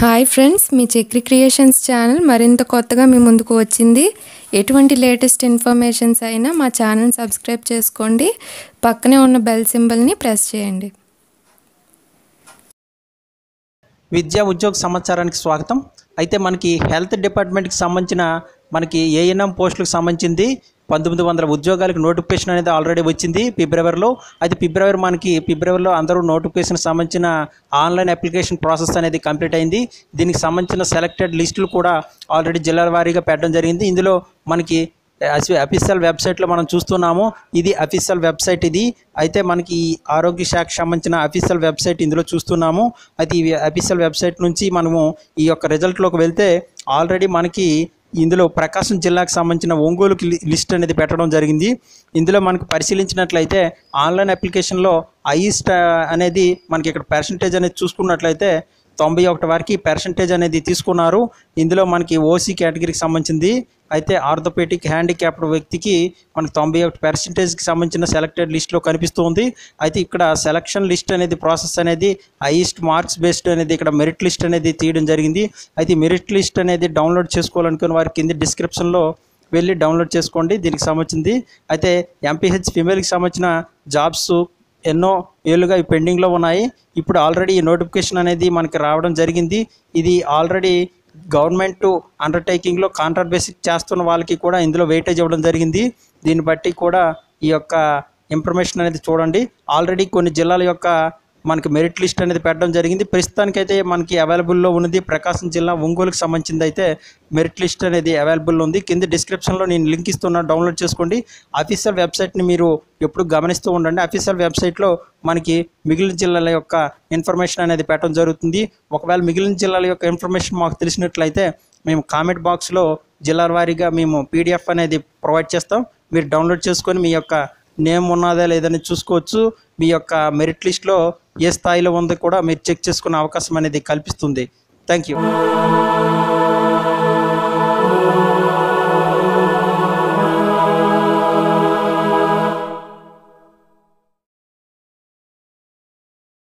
Hi friends మీ Chakri creations channel మరింత కొత్తగా మీ ముందుకు వచ్చింది. ఎటువంటి లేటెస్ట్ ఇన్ఫర్మేషన్స్ అయినా మా ఛానల్ సబ్స్క్రైబ్ చేసుకోండి. పక్కనే ఉన్న బెల్ సింబల్ని ప్రెస్ చేయండి. విద్యా ఉద్యోగ సమాచారానికి స్వాగతం. అయితే మనకి హెల్త్ డిపార్ట్మెంట్కి సంబంధించిన మనకి ఏఎన్ఎం పోస్టులకు సంబంధించింది పంతొమ్మిది వందల ఉద్యోగాలకు నోటిఫికేషన్ అనేది ఆల్రెడీ వచ్చింది ఫిబ్రవరిలో. అయితే ఫిబ్రవరి మనకి ఫిబ్రవరిలో అందరూ నోటిఫికేషన్ సంబంధించిన ఆన్లైన్ అప్లికేషన్ ప్రాసెస్ అనేది కంప్లీట్ అయింది. దీనికి సంబంధించిన సెలెక్టెడ్ లిస్టులు కూడా ఆల్రెడీ జిల్లాల వారీగా పెట్టడం జరిగింది. ఇందులో మనకి అఫీషియల్ వెబ్సైట్లో మనం చూస్తున్నాము. ఇది అఫీషియల్ వెబ్సైట్ ఇది. అయితే మనకి ఈ ఆరోగ్య శాఖకు సంబంధించిన అఫీషియల్ వెబ్సైట్ ఇందులో చూస్తున్నాము. అయితే ఈ అఫీషియల్ వెబ్సైట్ నుంచి మనము ఈ యొక్క రిజల్ట్లోకి వెళ్తే ఆల్రెడీ మనకి ఇందులో ప్రకాశం జిల్లాకు సంబంధించిన ఒంగోలుకి లి- లిస్ట్ అనేది పెట్టడం జరిగింది. ఇందులో మనకు పరిశీలించినట్లయితే ఆన్లైన్ అప్లికేషన్లో ఐస్ట్ అనేది మనకి ఇక్కడ పర్సంటేజ్ అనేది చూసుకున్నట్లయితే తొంభై ఒకటి వరకు పర్సంటేజ్ అనేది తీసుకున్నారు. ఇందులో మనకి ఓసీ కేటగిరీకి సంబంధించింది. అయితే ఆర్థోపెటిక్ హ్యాండిక్యాప్డ్ వ్యక్తికి మనకి తొంభై ఒకటి పర్సంటేజ్కి సంబంధించిన సెలెక్టెడ్ లిస్ట్లో కనిపిస్తుంది అయితే ఇక్కడ సెలక్షన్ లిస్ట్ అనేది ప్రాసెస్ అనేది హైయెస్ట్ మార్క్స్ బేస్డ్ అనేది ఇక్కడ మెరిట్ లిస్ట్ అనేది తీయడం జరిగింది. అయితే మెరిట్ లిస్ట్ అనేది డౌన్లోడ్ చేసుకోవాలనుకున్న వారి కింద డిస్క్రిప్షన్లో వెళ్ళి డౌన్లోడ్ చేసుకోండి. దీనికి సంబంధించింది. అయితే ఎంపీహెచ్ ఫిమేల్కి సంబంధించిన జాబ్స్ ఎన్నో ఏళ్ళుగా ఈ పెండింగ్లో ఉన్నాయి. ఇప్పుడు ఆల్రెడీ ఈ నోటిఫికేషన్ అనేది మనకి రావడం జరిగింది. ఇది ఆల్రెడీ గవర్నమెంట్ అండర్టేకింగ్లో కాంట్రాక్ట్ బేసిక్ చేస్తున్న వాళ్ళకి కూడా ఇందులో వెయిటేజ్ ఇవ్వడం జరిగింది. దీన్ని బట్టి కూడా ఈ యొక్క ఇన్ఫర్మేషన్ అనేది చూడండి. ఆల్రెడీ కొన్ని జిల్లాల యొక్క మనకి మెరిట్ లిస్ట్ అనేది పెట్టడం జరిగింది. ప్రస్తుతానికైతే మనకి అవైలబుల్లో ఉన్నది ప్రకాశం జిల్లా ఒంగోలుకి సంబంధించింది అయితే మెరిట్ లిస్ట్ అనేది అవైలబుల్ ఉంది. కింద డిస్క్రిప్షన్లో నేను లింక్ ఇస్తున్నా డౌన్లోడ్ చేసుకోండి. అఫీషియల్ వెబ్సైట్ని మీరు ఎప్పుడు గమనిస్తూ ఉండండి. అఫీషియల్ వెబ్సైట్లో మనకి మిగిలిన జిల్లాల యొక్క ఇన్ఫర్మేషన్ అనేది పెట్టడం జరుగుతుంది. ఒకవేళ మిగిలిన జిల్లాల యొక్క ఇన్ఫర్మేషన్ మాకు తెలిసినట్లయితే మేము కామెంట్ బాక్స్లో జిల్లాల వారీగా మేము పీడిఎఫ్ అనేది ప్రొవైడ్ చేస్తాం. మీరు డౌన్లోడ్ చేసుకొని మీ యొక్క నేమ్ ఉన్నదా లేదని చూసుకోవచ్చు. మీ యొక్క మెరిట్ లిస్ట్లో ఏ స్థాయిలో ఉందో కూడా మీరు చెక్ చేసుకునే అవకాశం అనేది కల్పిస్తుంది. Thank you